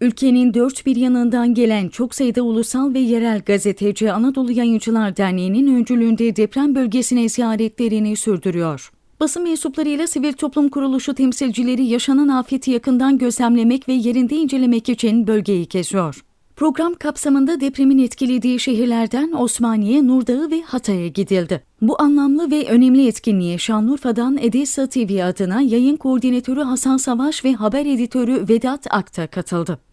Ülkenin dört bir yanından gelen çok sayıda ulusal ve yerel gazeteci Anadolu Yayıncılar Derneği'nin öncülüğünde deprem bölgesine ziyaretlerini sürdürüyor. Basın mensuplarıyla sivil toplum kuruluşu temsilcileri yaşanan afeti yakından gözlemlemek ve yerinde incelemek için bölgeyi geziyor. Program kapsamında depremin etkilediği şehirlerden Osmaniye, Nurdağı ve Hatay'a gidildi. Bu anlamlı ve önemli etkinliğe Şanlıurfa'dan Edessa TV adına yayın koordinatörü Hasan Savaş ve haber editörü Vedat Akta katıldı.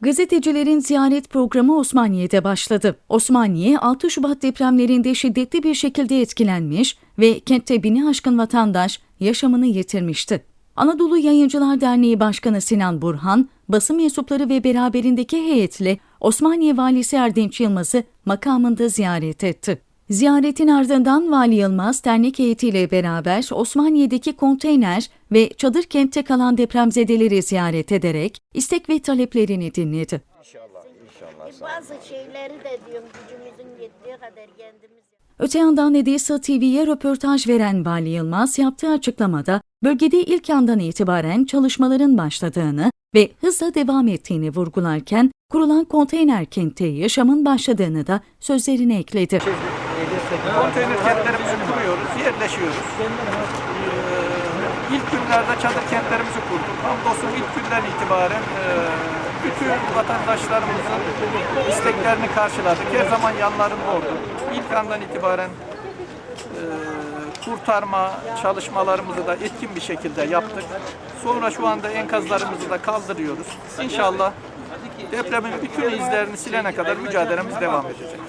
Gazetecilerin ziyaret programı Osmaniye'de başladı. Osmaniye 6 Şubat depremlerinde şiddetli bir şekilde etkilenmiş ve kentte bini aşkın vatandaş yaşamını yitirmişti. Anadolu Yayıncılar Derneği Başkanı Sinan Burhan, basın mensupları ve beraberindeki heyetle Osmaniye Valisi Erdinç Yılmaz'ı makamında ziyaret etti. Ziyaretin ardından Vali Yılmaz dernek heyetiyle beraber Osmaniye'deki konteyner ve çadır kentte kalan depremzedeleri ziyaret ederek istek ve taleplerini dinledi. Bazı şeyleri de diyorum gücümüzün yettiği kadar kendimiz Öte yandan Edessa TV'ye röportaj veren Vali Yılmaz yaptığı açıklamada bölgede ilk andan itibaren çalışmaların başladığını ve hızla devam ettiğini vurgularken kurulan konteyner kentte yaşamın başladığını da sözlerine ekledi. Konteyner kentlerimizi kuruyoruz, yerleşiyoruz. Ee, ilk günlerde çadır kentlerimizi kurduk. Hamdolsun ilk günden itibaren e, bütün vatandaşlarımızın isteklerini karşıladık. Her zaman yanlarında olduk. İlk andan itibaren e, kurtarma çalışmalarımızı da etkin bir şekilde yaptık. Sonra şu anda enkazlarımızı da kaldırıyoruz. İnşallah depremin bütün izlerini silene kadar mücadelemiz devam edecek.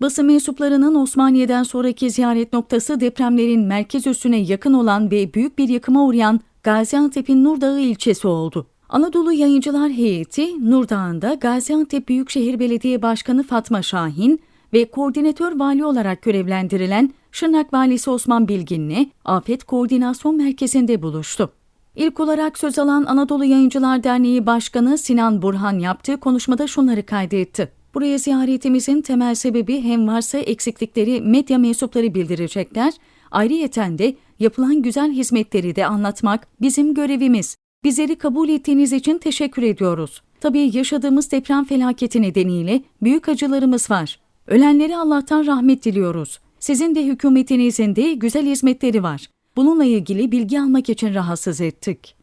Basın mensuplarının Osmaniye'den sonraki ziyaret noktası depremlerin merkez üssüne yakın olan ve büyük bir yıkıma uğrayan Gaziantep'in Nurdağı ilçesi oldu. Anadolu Yayıncılar Heyeti, Nurdağ'ında Gaziantep Büyükşehir Belediye Başkanı Fatma Şahin ve koordinatör vali olarak görevlendirilen Şırnak Valisi Osman Bilgin'le Afet Koordinasyon Merkezi'nde buluştu. İlk olarak söz alan Anadolu Yayıncılar Derneği Başkanı Sinan Burhan yaptığı konuşmada şunları kaydetti. Buraya ziyaretimizin temel sebebi hem varsa eksiklikleri medya mensupları bildirecekler, ayrıyeten de yapılan güzel hizmetleri de anlatmak bizim görevimiz. Bizleri kabul ettiğiniz için teşekkür ediyoruz. Tabii yaşadığımız deprem felaketi nedeniyle büyük acılarımız var. Ölenlere Allah'tan rahmet diliyoruz. Sizin de hükümetinizin de güzel hizmetleri var. Bununla ilgili bilgi almak için rahatsız ettik.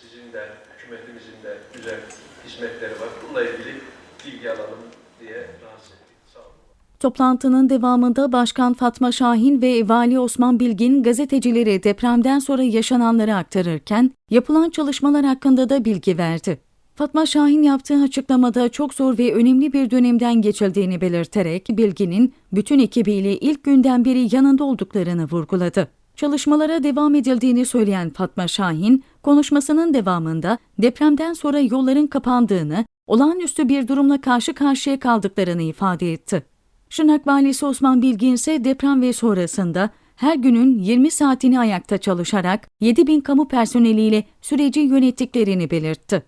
Sizin de, hükümetimizin de güzel hizmetleri var. Bununla ilgili bilgi alalım diye rahatsız. Toplantının devamında Başkan Fatma Şahin ve Vali Osman Bilgin gazetecilere depremden sonra yaşananları aktarırken yapılan çalışmalar hakkında da bilgi verdi. Fatma Şahin yaptığı açıklamada çok zor ve önemli bir dönemden geçildiğini belirterek Bilgin'in bütün ekibiyle ilk günden beri yanında olduklarını vurguladı. Çalışmalara devam edildiğini söyleyen Fatma Şahin, konuşmasının devamında depremden sonra yolların kapandığını, olağanüstü bir durumla karşı karşıya kaldıklarını ifade etti. Şırnak Valisi Osman Bilgin ise deprem ve sonrasında her günün 20 saatini ayakta çalışarak 7 bin kamu personeliyle süreci yönettiklerini belirtti.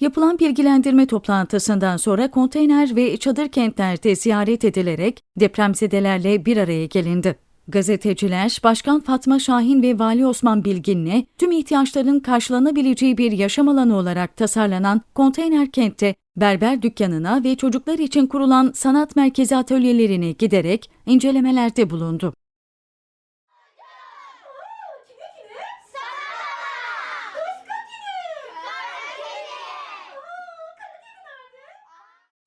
Yapılan bilgilendirme toplantısından sonra konteyner ve çadır kentlerde ziyaret edilerek depremzedelerle bir araya gelindi. Gazeteciler, Başkan Fatma Şahin ve Vali Osman Bilgin'le tüm ihtiyaçların karşılanabileceği bir yaşam alanı olarak tasarlanan konteyner kentte berber dükkanına ve çocuklar için kurulan sanat merkezi atölyelerine giderek incelemelerde bulundu.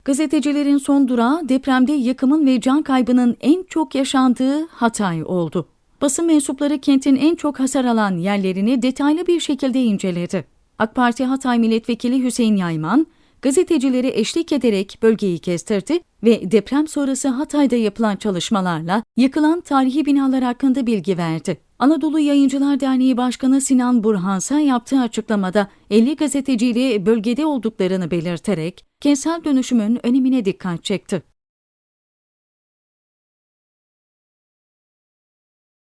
Gazetecilerin son durağı depremde yıkımın ve can kaybının en çok yaşandığı Hatay oldu. Basın mensupları kentin en çok hasar alan yerlerini detaylı bir şekilde inceledi. AK Parti Hatay Milletvekili Hüseyin Yayman, gazetecilere eşlik ederek bölgeyi kestirdi ve deprem sonrası Hatay'da yapılan çalışmalarla yıkılan tarihi binalar hakkında bilgi verdi. Anadolu Yayıncılar Derneği Başkanı Sinan Burhansa yaptığı açıklamada 50 gazeteciyle bölgede olduklarını belirterek kentsel dönüşümün önemine dikkat çekti.